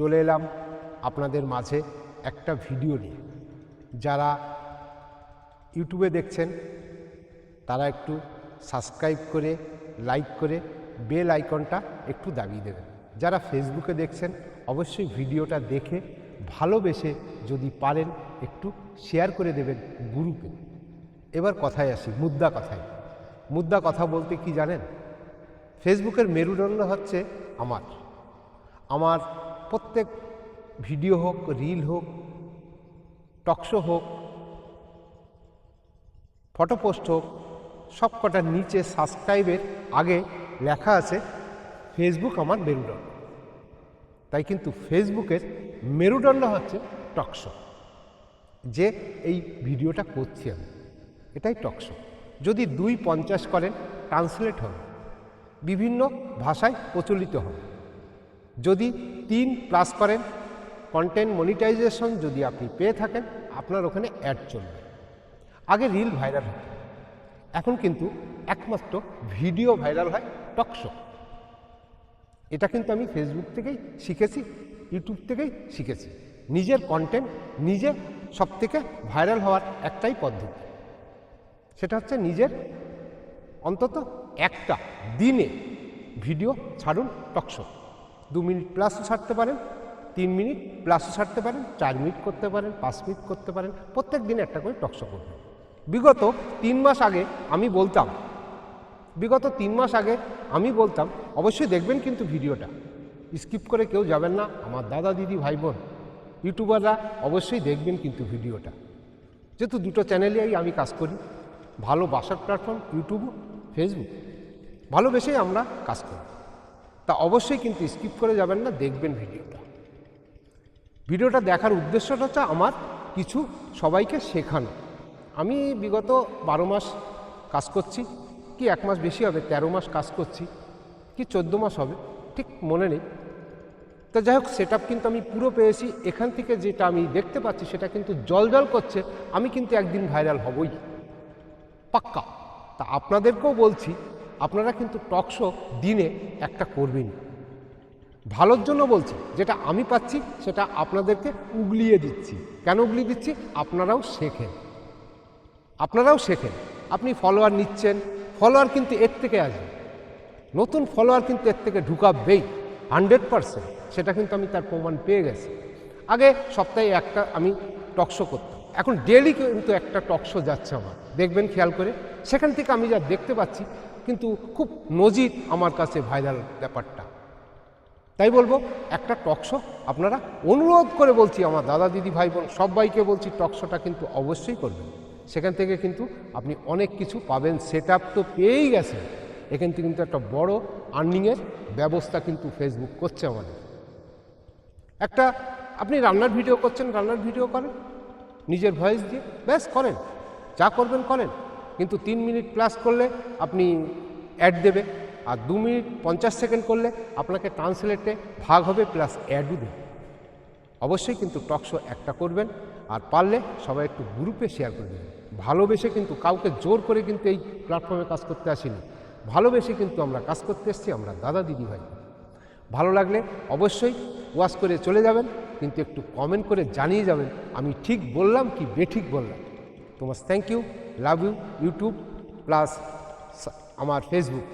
চলে এলাম আপনাদের মাঝে একটা ভিডিও নিয়ে। যারা ইউটিউবে দেখছেন, তারা একটু সাবস্ক্রাইব করে, লাইক করে বেল আইকনটা একটু দাবিয়ে দেবেন। যারা ফেসবুকে দেখছেন, অবশ্যই ভিডিওটা দেখে ভালোবেসে যদি পারেন, একটু শেয়ার করে দেবেন গ্রুপে। এবার কথায় আসি, মুদ্রা কথায়। মুদ্রা কথা বলতে কি জানেন? ফেসবুকের মেরুদণ্ড হচ্ছে আমার। আমার প্রত্যেক ভিডিও হোক, রিল হোক টকশো হোক, ফটো পোস্ট হোক, সব কটার নিচে সাবস্ক্রাইবের আগে লেখা আছে, ফেসবুক আমার মেরুদণ্ড। তাই কিন্তু ফেসবুকের মেরুদণ্ড হচ্ছে টকশো যে এই ভিডিওটা করছি আমি, এটাই টকশো যদি দুই পঞ্চাশ করেন, ট্রান্সলেট হবে। বিভিন্ন ভাষায় প্রচলিত হবে। যদি তিন প্লাস করেন কন্টেন্ট মনিটাইজেশন যদি আপনি পেয়ে থাকেন, আপনার ওখানে অ্যাড চলবে। আগে রিল ভাইরাল হতো। এখন কিন্তু একমাত্র ভিডিও ভাইরাল হয় টকশো এটা কিন্তু আমি ফেসবুক থেকেই শিখেছি ইউটিউব থেকেই শিখেছি। নিজের কন্টেন্ট নিজে সব থেকে ভাইরাল হওয়ার একটাই পদ্ধতি। সেটা হচ্ছে নিজের অন্তত একটা দিনে ভিডিও ছাড়ুন টকশো দু মিনিট প্লাসও ছাড়তে পারেন, তিন মিনিট প্লাসও ছাড়তে পারেন, চার মিনিট করতে পারেন, পাঁচ মিনিট করতে পারেন, প্রত্যেক দিন একটা করে টকশো করবেন বিগত তিন মাস আগে আমি বলতাম, বিগত তিন মাস আগে আমি বলতাম, অবশ্যই দেখবেন কিন্তু ভিডিওটা স্কিপ করে কেউ যাবেন না, আমার দাদা, দিদি, ভাই, বোন, ইউটিউবাররা অবশ্যই দেখবেন কিন্তু ভিডিওটা। যেহেতু দুটো চ্যানেলেই আমি কাজ করি ভালোবাসার প্ল্যাটফর্ম ইউটিউব ফেসবুক ভালোবেসেই আমরা কাজ করি। তা অবশ্যই কিন্তু স্কিপ করে যাবেন না, দেখবেন ভিডিওটা। ভিডিওটা দেখার উদ্দেশ্যটা হচ্ছে আমার কিছু সবাইকে শেখানো। আমি বিগত বারো মাস কাজ করছি, কি এক মাস বেশি হবে, তেরো মাস কাজ করছি, কি চোদ্দ মাস হবে, ঠিক মনে নেই। তো যাই হোক সেট কিন্তু আমি পুরো পেয়েছি, এখান থেকে যেটা আমি দেখতে পাচ্ছি সেটা কিন্তু জল জল করছে, আমি কিন্তু একদিন ভাইরাল হবই। পাক্কা। তা আপনাদেরকেও বলছি আপনারা কিন্তু টকশো দিনে একটা করবেন। ভালোর জন্য বলছি, যেটা আমি পাচ্ছি, সেটা আপনাদেরকে উগলিয়ে দিচ্ছি। কেন উগলিয়ে দিচ্ছি? আপনারাও শেখেন। আপনারাও শেখেন। আপনি ফলোয়ার নিচ্ছেন। ফলোয়ার কিন্তু এর থেকে আসবে। নতুন ফলোয়ার কিন্তু এর থেকে ঢুকাবেই হান্ড্রেড পারসেন্ট সেটা কিন্তু আমি তার প্রমাণ পেয়ে গেছি। আগে সপ্তাহে একটা আমি টকশো করতাম। এখন ডেলি কিন্তু একটা টকশো যাচ্ছে আমার। দেখবেন, খেয়াল করে। সেখান থেকে আমি যা দেখতে পাচ্ছি কিন্তু খুব নজির আমার কাছে ভাইরাল ব্যাপারটা। তাই বলব, একটা টকশো আপনারা অনুরোধ করে বলছি, আমার দাদা, দিদি, ভাই, বোন সবাইকে বলছি টকশোটা কিন্তু অবশ্যই করবেন। সেখান থেকে কিন্তু আপনি অনেক কিছু পাবেন সেট তো পেয়েই গেছেন। এখান থেকে কিন্তু একটা বড় আর্নিংয়ের ব্যবস্থা কিন্তু ফেসবুক করছে আমাদের। একটা, আপনি রান্নার ভিডিও করছেন, রান্নার ভিডিও করেন, নিজের ভয়েস দিয়ে, ব্যাস করেন, যা করবেন করেন। কিন্তু তিন মিনিট প্লাস করলে আপনি অ্যাড দেবে, আর দু মিনিট পঞ্চাশ সেকেন্ড করলে আপনাকে ট্রান্সলেটে ভাগ হবে প্লাস অ্যাডও দেবে। অবশ্যই কিন্তু টকশো একটা করবেন, আর পারলে সবাই একটু গ্রুপে শেয়ার করে দেবেন। ভালোবেসে কিন্তু কাউকে জোর করে কিন্তু এই প্ল্যাটফর্মে কাজ করতে আসিনি। ভালোবেসে কিন্তু আমরা কাজ করতে এসেছি, আমরা দাদা দিদি ভাই। ভালো লাগলে অবশ্যই ওয়াশ করে চলে যাবেন, কিন্তু একটু কমেন্ট করে জানিয়ে যাবেন, আমি ঠিক বললাম কি বেঠিক বললাম। তোমার thank you love you YouTube plus আমার ফেসবুক